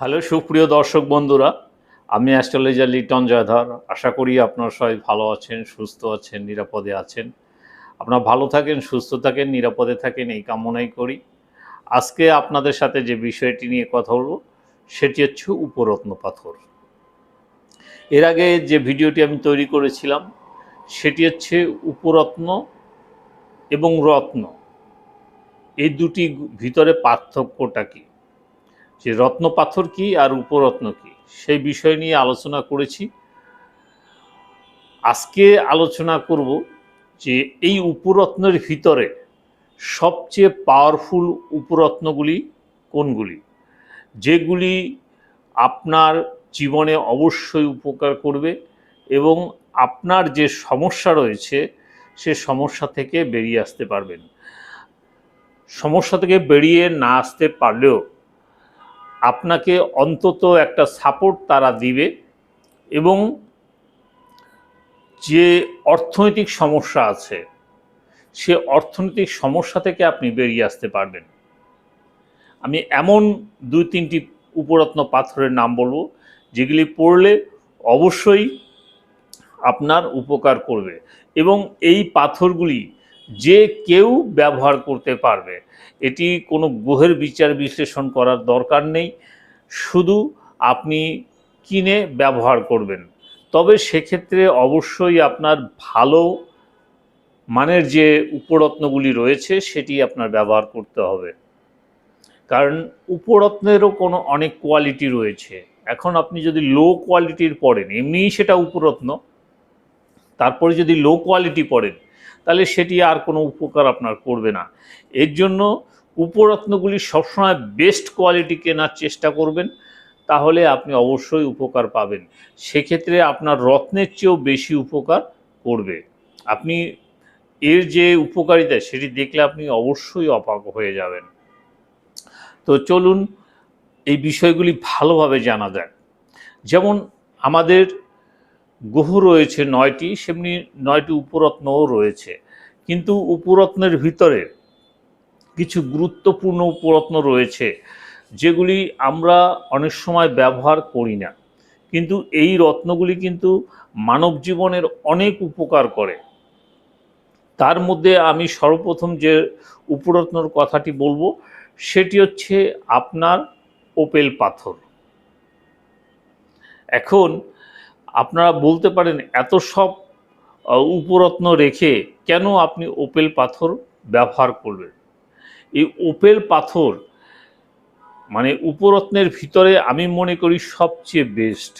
Hello, সুপ্রিয় দর্শক বন্ধুরা, আমি অ্যাস্ট্রোলজার লিটন জয়ধর। আশা করি আপনারা সবাই ভালো আছেন, সুস্থ আছেন, নিরাপদে আছেন। আপনারা ভালো থাকেন, সুস্থ থাকেন, নিরাপদে থাকেন, এই কামনাই করি। আজকে আপনাদের সাথে যে বিষয়টি নিয়ে কথা বলব, সেটি হচ্ছে উপরত্ন পাথর। এর আগে যে ভিডিওটি আমি তৈরি করেছিলাম, সেটি হচ্ছে উপরত্ন এবং রত্ন। এই দুটি ভিতরে পার্থক্যটা কী? যে রত্ন পাথর কি আর উপরত্ন কি? সেই বিষয় নিয়ে আলোচনা করেছি। আজকে আলোচনা করব যে এই উপরত্নের ভিতরে সবচেয়ে পাওয়ারফুল উপরত্নগুলি কোনগুলি? যেগুলি আপনার জীবনে অবশ্যই উপকার করবে এবং আপনার যে সমস্যা রয়েছে, সে সমস্যা থেকে বেরিয়ে আসতে পারবেন। সমস্যা থেকে বেরিয়ে না আসতে পারলেও আপনাকে অন্তত একটা সাপোর্ট তারা দিবে এবং যে অর্থনৈতিক সমস্যা আছে, সে অর্থনৈতিক সমস্যা থেকে আপনি বেরিয়ে আসতে পারবেন। আমি এমন দুই তিনটি উপরত্ন পাথরের নাম বলব যেগুলি পড়লে অবশ্যই আপনার উপকার করবে এবং এই পাথরগুলি যে কেউ ব্যবহার করতে পারবে। এটি কোনো গ্রহের বিচার বিশ্লেষণ করার দরকার নেই। শুধু আপনি কিনে ব্যবহার করবেন। তবে সেক্ষেত্রে অবশ্যই আপনার ভালো মানের যে উপরত্নগুলি রয়েছে, সেটি আপনার ব্যবহার করতে হবে। কারণ উপরত্নেরও কোনো অনেক কোয়ালিটি রয়েছে। এখন আপনি যদি লো কোয়ালিটির পড়েন, এমনিই সেটা উপরত্ন। তারপরে যদি লো কোয়ালিটি পড়েন তাহলে সেটি আর কোনো উপকার আপনার করবে না। এর জন্য উপরত্নগুলি সবসময় বেস্ট কোয়ালিটি কেনার চেষ্টা করবেন, তাহলে আপনি অবশ্যই উপকার পাবেন। সেক্ষেত্রে আপনার রত্নের চেয়েও বেশি উপকার করবে। আপনি এর যে উপকারিতা সেটি দেখলে আপনি অবশ্যই অবাক হয়ে যাবেন। তো চলুন, এই বিষয়গুলি ভালোভাবে জানা যায় যেমন আমাদের গ্রহ রয়েছে নয়টি, সেমনি নয়টি উপরত্নও রয়েছে। কিন্তু উপরত্নের ভিতরে কিছু গুরুত্বপূর্ণ উপরত্ন রয়েছে, যেগুলি আমরা অনেক সময় ব্যবহার করি না। কিন্তু এই রত্নগুলি কিন্তু মানব জীবনের অনেক উপকার করে। তার মধ্যে আমি সর্বপ্রথম যে উপরত্নর কথাটি বলব, সেটি হচ্ছে আপনার ওপেল পাথর। এখন আপনারা বলতে পারেন এত সব উপরত্ন রেখে কেন আপনি ওপেল পাথর ব্যবহার করবেন? এই ওপেল পাথর মানে উপরত্নের ভিতরে আমি মনে করি সবচেয়ে বেস্ট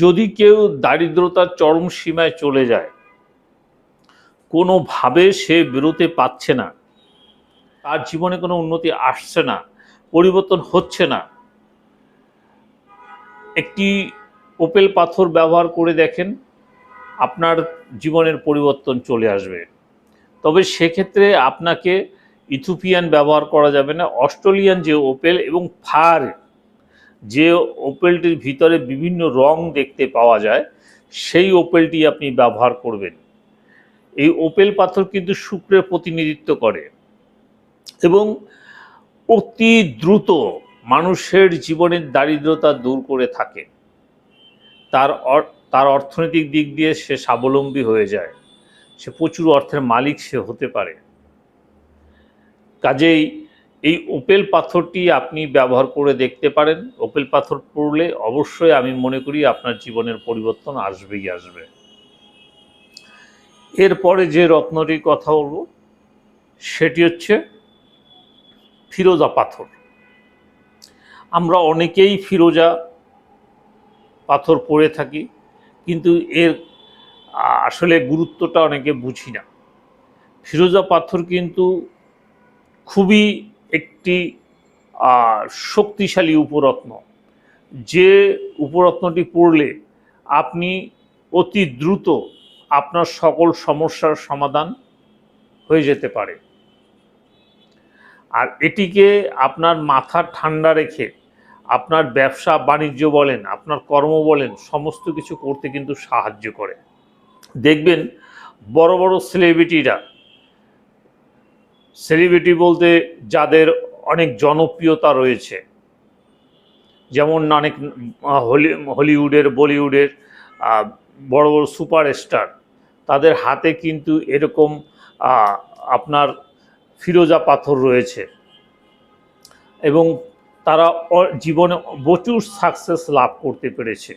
যদি কেউ দারিদ্রতার চরম সীমায় চলে যায়, কোনোভাবে সে বেরোতে পারছে না, তার জীবনে কোনো উন্নতি আসছে না, পরিবর্তন হচ্ছে না একটি ওপেল পাথর ব্যবহার করে দেখেন, আপনার জীবনের পরিবর্তন চলে আসবে। তবে সেক্ষেত্রে আপনাকে ইথিওপিয়ান ব্যবহার করা যাবে না। অস্ট্রেলিয়ান যে ওপেল এবং ফার, যে ওপেলটির ভিতরে বিভিন্ন রং দেখতে পাওয়া যায়, সেই ওপেলটি আপনি ব্যবহার করবেন। এই ওপেল পাথর কিন্তু শুক্রের প্রতিনিধিত্ব করে এবং অতি দ্রুত মানুষের জীবনের দারিদ্রতা দূর করে থাকে। তার তার অর্থনৈতিক দিক দিয়ে সে স্বাবলম্বী হয়ে যায়। সে প্রচুর অর্থের মালিক সে হতে পারে। কাজেই এই ওপেল পাথরটি আপনি ব্যবহার করে দেখতে পারেন। ওপেল পাথর পড়লে অবশ্যই আমি মনে করি আপনার জীবনের পরিবর্তন আসবেই আসবে। এরপরে যে রত্নটির কথা বলব, সেটি হচ্ছে ফিরোজা পাথর। আমরা অনেকেই ফিরোজা পাথর পড়ে থাকি, কিন্তু এর আসলে গুরুত্বটা অনেকে বুঝি না। ফিরোজা পাথর কিন্তু খুবই একটি শক্তিশালী উপরত্ন। যে উপরত্নটি পড়লে আপনি অতি দ্রুত আপনার সকল সমস্যার সমাধান হয়ে যেতে পারে। আর এটিকে আপনার মাথা ঠান্ডা রেখে আপনার ব্যবসা বাণিজ্য বলেন, আপনার কর্ম বলেন, সমস্ত কিছু করতে কিন্তু সাহায্য করে। দেখবেন বড় বড় সেলিব্রিটিরা সেলিব্রিটি বলতে যাদের অনেক জনপ্রিয়তা রয়েছে, যেমন অনেক হলি, হলিউডের, বলিউডের বড় বড় সুপারস্টার তাদের হাতে কিন্তু এরকম আপনার ফিরোজা পাথর রয়েছে। এবং তারা জীবনে প্রচুর সাকসেস লাভ করতে পেরেছে।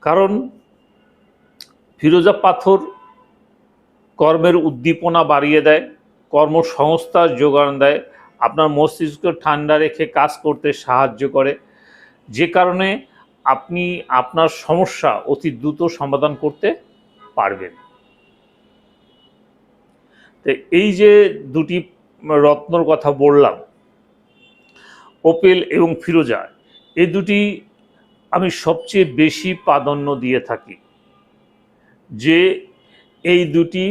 কারণ ফিরোজা পাথর কর্মের উদ্দীপনা বাড়িয়ে দেয় কর্মসংস্থার যোগান দেয়, আপনার মস্তিষ্ক ঠান্ডা রেখে কাজ করতে সাহায্য করে। যে কারণে আপনি আপনার সমস্যা অতি দ্রুত সমাধান করতে পারবেন। তো এই যে দুটি রত্নর কথা বললাম, ওপেল এবং ফিরোজা এই দুটি আমি সবচেয়ে বেশি প্রাধান্য দিয়ে থাকি। যে এই দুটি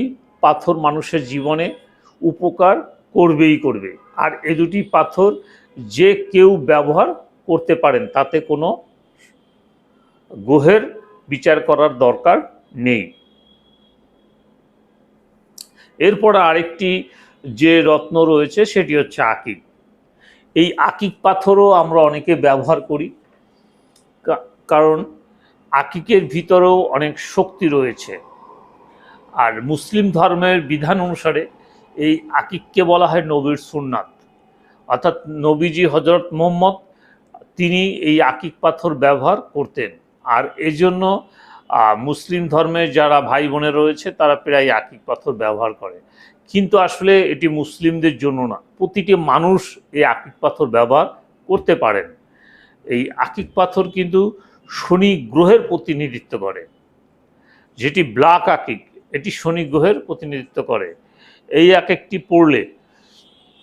পাথর মানুষের জীবনে উপকার করবেই করবে। আর এই দুটি পাথর যে কেউ ব্যবহার করতে পারেন, তাতে কোনো গ্রহের বিচার করার দরকার নেই। এরপর আরেকটি যে রত্ন রয়েছে সেটি হচ্ছে আকিক। এই আকিক পাথরও আমরা অনেকে ব্যবহার করি কারণ আকিকের ভিতরেও অনেক শক্তি রয়েছে। আর মুসলিম ধর্মের বিধান অনুসারে এই আকিককে বলা হয় নবীর সুন্নাত। অর্থাৎ নবীজি হজরত মোহাম্মদ, তিনি এই আকিক পাথর ব্যবহার করতেন। আর এজন্য মুসলিম ধর্মের যারা ভাই বোনের রয়েছে, তারা প্রায় আকিক পাথর ব্যবহার করে। কিন্তু আসলে এটি মুসলিমদের জন্য না। প্রতিটি মানুষ এই আকিক পাথর ব্যবহার করতে পারেন। এই আকিক পাথর কিন্তু শনি গ্রহের প্রতিনিধিত্ব করে। যেটি ব্ল্যাক আকিক, এটি শনি গ্রহের প্রতিনিধিত্ব করে। এই আকিকটি পড়লে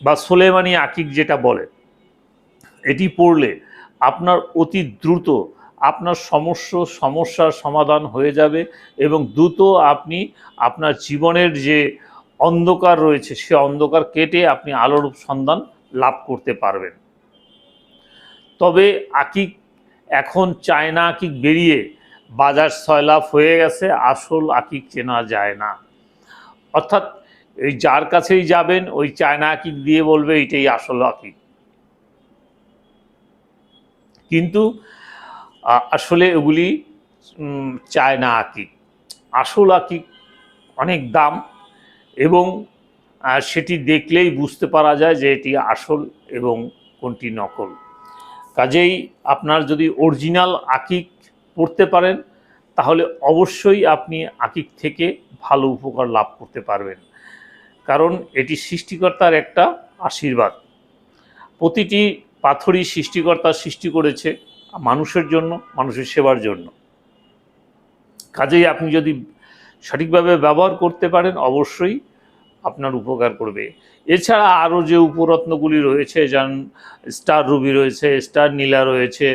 বা সোলেমানি আকিক যেটা বলে, এটি পড়লে আপনার অতি দ্রুত আপনার সমস্যা, সমস্যার সমাধান হয়ে যাবে এবং দ্রুত আপনি আপনার জীবনের যে অন্ধকার রয়েছে, সে অন্ধকার কেটে আপনি আলোর সন্ধান লাভ করতে পারবেন। তবে আকিক এখন চায়না আকিক বেরিয়ে বাজার সয়লাভ হয়ে গেছে, আসল আকিক চেনা যায় না। অর্থাৎ এই যার কাছেই যাবেন, ওই চায়না আকিক দিয়ে বলবে, এইটাই আসল আকিক। কিন্তু আসলে এগুলি চায় না আকিক আসল আকিক অনেক দাম এবং সেটি দেখলেই বুঝতে পারা যায় যে এটি আসল এবং কোনটি নকল। কাজেই আপনার যদি অরিজিনাল আকিক পড়তে পারেন, তাহলে অবশ্যই আপনি আকিক থেকে ভালো উপকার লাভ করতে পারবেন। কারণ এটি সৃষ্টিকর্তার একটা আশীর্বাদ। প্রতিটি পাথরই সৃষ্টিকর্তা সৃষ্টি করেছে। মানুষের জন্য, মানুষের সেবার জন্য। কাজেই আপনি যদি সঠিকভাবে ব্যবহার করতে পারেন, অবশ্যই আপনার উপকার করবে। এছাড়া আরও যে উপরত্নগুলি রয়েছে, যেমন স্টার রুবি রয়েছে, স্টার নীলা রয়েছে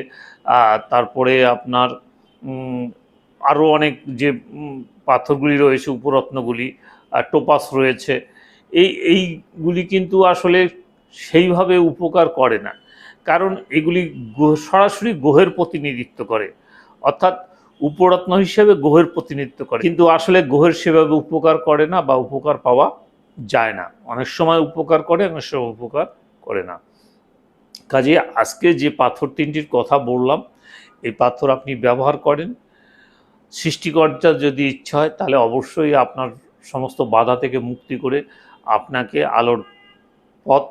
তারপরে আপনার আরও অনেক যে পাথরগুলি রয়েছে, উপরত্নগুলি টোপাস রয়েছে। এই, এইগুলি কিন্তু আসলে সেইভাবে উপকার করে না। কারণ এগুলি সরাসরি গ্রহের প্রতিনিধিত্ব করে। অর্থাৎ উপরত্ন হিসেবে গ্রহের প্রতিনিধিত্ব করে। কিন্তু আসলে গ্রহের সেভাবে উপকার করে না বা উপকার পাওয়া যায় না। অনেক সময় উপকার করে, অনেক সময় উপকার করে না। কাজে আজকে যে পাথর তিনটির কথা বললাম, এই পাথর আপনি ব্যবহার করেন। সৃষ্টিকর্তার যদি ইচ্ছা হয়, তাহলে অবশ্যই আপনার সমস্ত বাধা থেকে মুক্তি করে আপনাকে আলোর পথ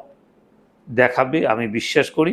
দেখাবে, আমি বিশ্বাস করি।